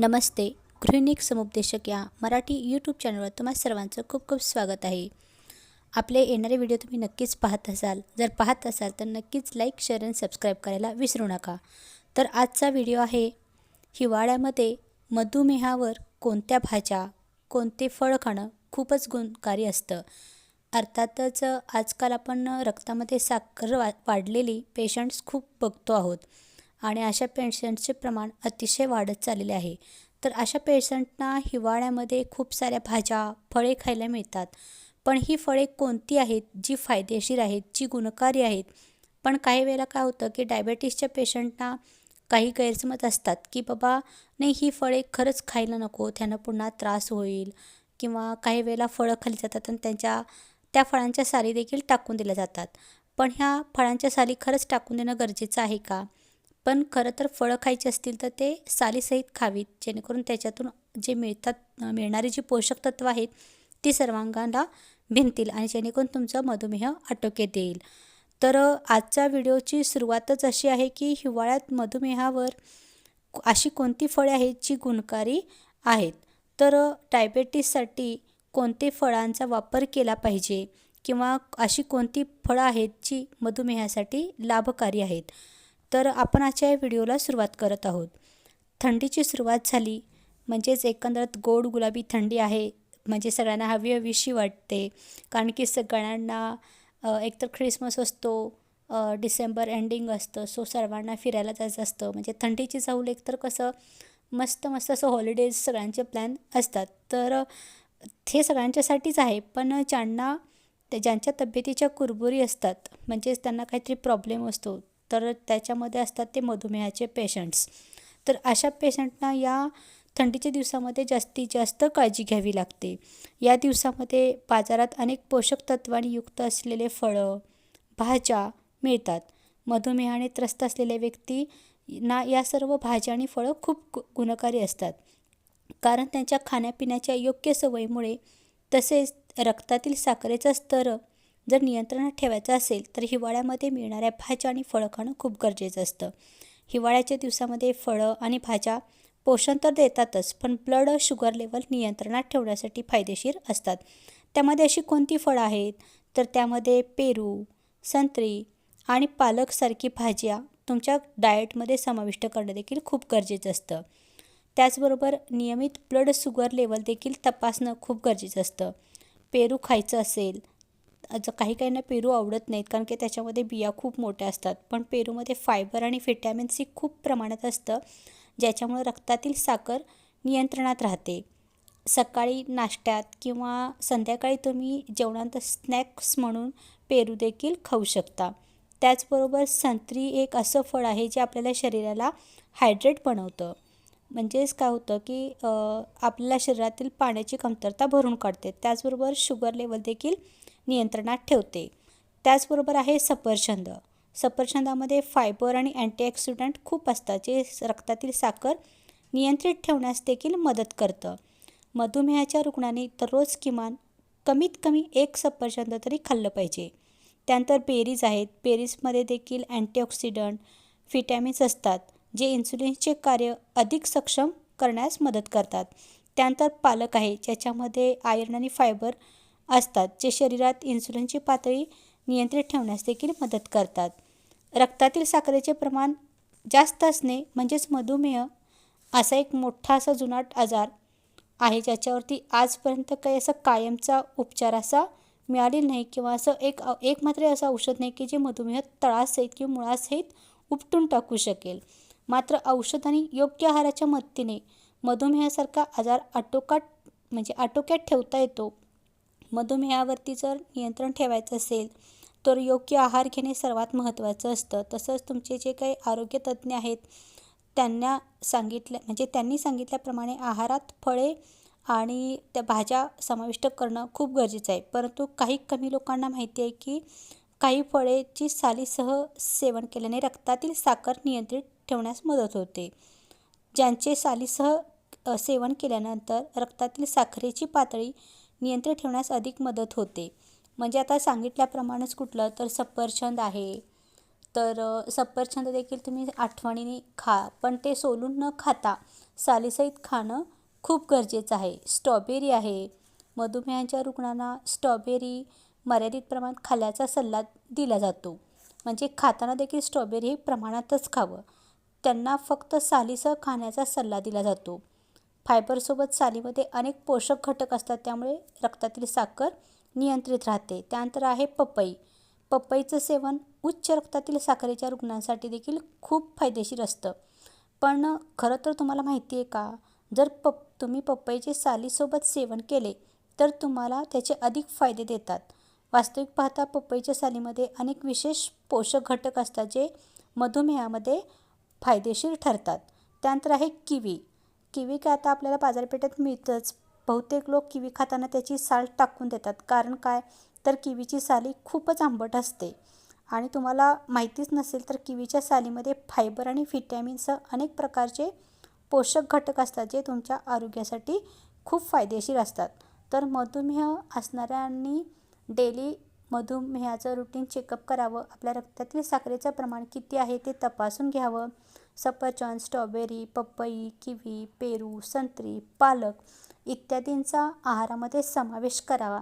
नमस्ते. गृहिणीक समुपदेशक या मराठी यूट्यूब चॅनलवर तुम्हा सर्वांचं खूप खूप स्वागत आहे. आपले येणारे व्हिडिओ तुम्ही नक्कीच पाहत असाल. जर पाहत असाल तर नक्कीच लाईक शेअर आणि सबस्क्राईब करायला विसरू नका. तर आजचा व्हिडिओ आहे हिवाळ्यामध्ये मधुमेहावर कोणत्या भाज्या कोणते फळ खाणं खूपच गुणकारी असतं. अर्थातच आजकाल आपण रक्तामध्ये साखर वा वाढलेली पेशंट्स खूप बघतो आहोत. आणि अशा पेशंटचे प्रमाण अतिशय वाढत चाललेले आहे. तर अशा पेशंटना हिवाळ्यामध्ये खूप साऱ्या भाज्या फळे खायला मिळतात. पण ही फळे कोणती आहेत जी फायदेशीर आहेत जी गुणकारी आहेत? पण काही वेळेला काय होतं की डायबेटीसच्या पेशंटना काही गैरसमज असतात की बाबा नाही ही फळे खरंच खायला नको त्यांना पुन्हा त्रास होईल. किंवा काही वेळेला फळं खाल्ली जातात आणि त्यांच्या त्या फळांच्या साली देखील टाकून दिल्या जातात. पण ह्या फळांच्या साली खरंच टाकून देणं गरजेचं आहे का? पण खरं तर फळं खायची असतील तर ते सालीसहित खावीत जेणेकरून त्याच्यातून जे मिळतात मिळणारी जी पोषक तत्व आहेत ती सर्वांगाला भिंतील आणि जेणेकरून तुमचा मधुमेह आटोक्यात येईल. तर आजच्या व्हिडिओची सुरुवातच अशी आहे की हिवाळ्यात मधुमेहावर अशी कोणती फळे आहेत जी गुणकारी आहेत? तर डायबेटीससाठी कोणते फळांचा वापर केला पाहिजे? किंवा अशी कोणती फळं आहेत जी मधुमेहासाठी लाभकारी आहेत? तर आपण आजच्या या व्हिडिओला सुरुवात करत आहोत. थंडीची सुरुवात झाली म्हणजेच एकंदरत गोड गुलाबी थंडी आहे म्हणजे सगळ्यांना हवी हवीशी वाटते कारण की सगळ्यांना एकतर ख्रिसमस असतो डिसेंबर एंडिंग असतं सो सर्वांना फिरायला जायचं असतं म्हणजे थंडीची जाऊल एकतर कसं मस्त मस्त असं हॉलिडेज सगळ्यांचे प्लॅन असतात. तर हे सगळ्यांच्यासाठीच आहे पण ज्यांना ते ज्यांच्या तब्येतीच्या कुरबुरी असतात म्हणजेच त्यांना काहीतरी प्रॉब्लेम असतो तर त्याच्यामध्ये असतात ते मधुमेहाचे पेशंट्स. तर अशा पेशंटना या थंडीच्या दिवसामध्ये जास्तीत जास्त काळजी घ्यावी लागते. या दिवसामध्ये बाजारात अनेक पोषक तत्वांनी युक्त असलेले फळं भाज्या मिळतात. मधुमेहाने त्रस्त असलेल्या व्यक्ती ना या सर्व भाज्या आणि फळं खूप गुणकारी असतात. कारण त्यांच्या खाण्यापिण्याच्या योग्य सवयीमुळे तसेच रक्तातील साखरेचा स्तर जर नियंत्रणात ठेवायचं असेल तर हिवाळ्यामध्ये मिळणाऱ्या भाज्या आणि फळं खाणं खूप गरजेचं असतं. हिवाळ्याच्या दिवसामध्ये फळं आणि भाज्या पोषण तर देतातच पण ब्लड शुगर लेवल नियंत्रणात ठेवण्यासाठी फायदेशीर असतात. त्यामध्ये अशी कोणती फळं आहेत? तर त्यामध्ये पेरू संत्री आणि पालकसारखी भाज्या तुमच्या डाएटमध्ये समाविष्ट करणं देखील खूप गरजेचं असतं. त्याचबरोबर नियमित ब्लड शुगर लेवल देखील तपासणं खूप गरजेचं असतं. पेरू खायचं असेल काही काहींना पेरू आवडत नाहीत कारण की त्याच्यामध्ये बिया खूप मोठ्या असतात. पण पेरूमध्ये फायबर आणि व्हिटॅमिन सी खूप प्रमाणात असतं ज्याच्यामुळे रक्तातील साखर नियंत्रणात राहते. सकाळी नाश्त्यात किंवा संध्याकाळी तुम्ही जेवणात स्नॅक्स म्हणून पेरू देखील खाऊ शकता. त्याचबरोबर संत्री एक असं फळ आहे जे आपल्याला शरीराला हायड्रेट बनवतं. म्हणजेच काय होतं की आपल्याला शरीरातील पाण्याची कमतरता भरून काढते. त्याचबरोबर शुगर लेवल देखील नियंत्रणात ठेवते. त्याचबरोबर आहे सफरचंद. सफरचंदामध्ये फायबर आणि अँटीऑक्सिडंट खूप असतात जे रक्तातील साखर नियंत्रित ठेवण्यास देखील मदत करतं. मधुमेहाच्या रुग्णांनी दररोज किमान कमीत कमी एक सफरचंद तरी खाल्लं पाहिजे. त्यानंतर बेरीज आहेत. बेरीजमध्ये देखील अँटीऑक्सिडंट व्हिटॅमिन्स असतात जे इन्सुलिनचे कार्य अधिक सक्षम करण्यास मदत करतात. त्यानंतर पालक आहे ज्याच्यामध्ये आयर्न आणि फायबर असतात जे शरीरात इन्सुलिनची पातळी नियंत्रित ठेवण्यास देखील मदत करतात. रक्तातील साखरेचे प्रमाण जास्त असणे म्हणजेच मधुमेह असा एक मोठा असा जुनाट आजार आहे ज्याच्यावरती आजपर्यंत काही असा कायमचा उपचार असा मिळालेला नाही किंवा असं एक एक मात्र असं औषध नाही की जे मधुमेह तळासहित किंवा मुळासहित उपटून टाकू शकेल. मात्र औषध आणि योग्य आहाराच्या मदतीने मधुमेहासारखा आजार आटोकाट म्हणजे आटोक्यात ठेवता येतो. मधुमेहावरती जर नियंत्रण ठेवायचं असेल तर योग्य आहार घेणे सर्वात महत्त्वाचं असतं. तसंच तुमचे जे काही आरोग्यतज्ज्ञ आहेत त्यांना सांगितल्या म्हणजे त्यांनी सांगितल्याप्रमाणे आहारात फळे आणि त्या भाज्या समाविष्ट करणं खूप गरजेचं आहे. परंतु काही कमी लोकांना माहिती आहे की काही फळेची सालीसह सेवन केल्याने रक्तातील साखर नियंत्रित ठेवण्यास मदत होते. ज्यांचे सालीसह सेवन केल्यानंतर रक्तातील साखरेची पातळी नियंत्रित ठेवण्यास अधिक मदत होते. म्हणजे आता सांगितल्याप्रमाणेच कुठलं तर सफरछंद आहे. तर सफरचंद देखील तुम्ही आठवणीने खा. पण ते सोलून न खाता सालीसहित खाणं खूप गरजेचं आहे. स्ट्रॉबेरी आहे. मधुमेहाच्या रुग्णांना स्ट्रॉबेरी मर्यादित प्रमाणात खाल्ल्याचा सल्ला दिला जातो. म्हणजे खाताना देखील स्ट्रॉबेरी हे प्रमाणातच खावं. त्यांना फक्त सालीसह खाण्याचा सल्ला दिला जातो. फायबरसोबत सालीमध्ये अनेक पोषक घटक असतात त्यामुळे रक्तातील साखर नियंत्रित राहते. त्यानंतर आहे पपई. पपईचं सेवन उच्च रक्तातील साखरेच्या रुग्णांसाठी देखील खूप फायदेशीर असतं. पण खरं तर तुम्हाला माहिती आहे का? जर पप तुम्ही पपईचे सालीसोबत सेवन केले तर तुम्हाला त्याचे अधिक फायदे देतात. वास्तविक पाहता पपईच्या सालीमध्ये अनेक विशेष पोषक घटक असतात जे मधुमेहामध्ये फायदेशीर ठरतात. त्यानंतर आहे किवी. किवी काय आता आपल्याला बाजारपेठेत मिळतंच. बहुतेक लोक किवी खाताना त्याची साल टाकून देतात. कारण काय? तर किवीची साली खूपच आंबट असते. आणि तुम्हाला माहितीच नसेल तर किवीच्या सालीमध्ये फायबर आणि व्हिटॅमिनसह अनेक प्रकारचे पोषक घटक असतात जे तुमच्या आरोग्यासाठी खूप फायदेशीर असतात. तर मधुमेह असणाऱ्यांनी डेली मधुमेहाचं रुटीन चेकअप करावं. आपल्या रक्तातील साखरेचं प्रमाण किती आहे ते तपासून घ्यावं. सफरचंद स्ट्रॉबेरी पपई किवी पेरू संत्री पालक इत्यादींचा आहारामध्ये समावेश करावा.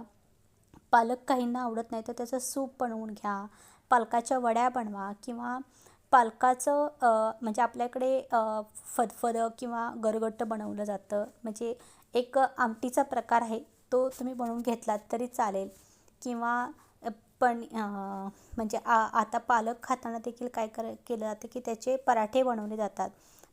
पालक काहींना आवडत नाही तर त्याचं सूप बनवून घ्या पालकाच्या वड्या बनवा किंवा पालकाचं म्हणजे आपल्याकडे फदफदं किंवा गरगट्ट बनवलं जातं. म्हणजे एक आमटीचा प्रकार आहे तो तुम्ही बनवून घेतलात तरी चालेल. किंवा पण म्हणजे आ आता पालक खाताना देखील काय कर केलं जातं की त्याचे पराठे बनवले जातात.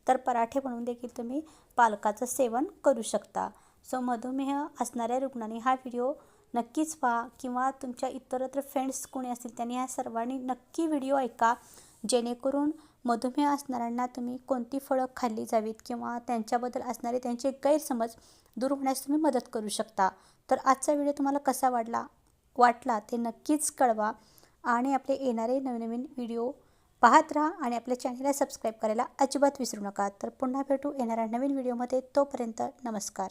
तर पराठे बनवून देखील तुम्ही पालकाचं सेवन करू शकता. सो मधुमेह असणाऱ्या रुग्णांनी हा व्हिडिओ नक्कीच पहा किंवा तुमच्या इतरत्र फ्रेंड्स कोणी असतील त्यांनी ह्या सर्वांनी नक्की व्हिडिओ ऐका. जेणेकरून मधुमेह असणाऱ्यांना तुम्ही कोणती फळं खाल्ली जावीत किंवा त्यांच्याबद्दल असणारे त्यांचे गैरसमज दूर होण्यास तुम्ही मदत करू शकता. तर आजचा व्हिडिओ तुम्हाला कसा वाटला? वाटला ते नक्कीच कळवा आणि आपले येणारे नवीन नवीन व्हिडिओ पाहत राहा आणि आपल्या चॅनलला सबस्क्राईब करायला अजिबात विसरू नका. तर पुन्हा भेटू येणाऱ्या नवीन व्हिडिओमध्ये. तोपर्यंत नमस्कार.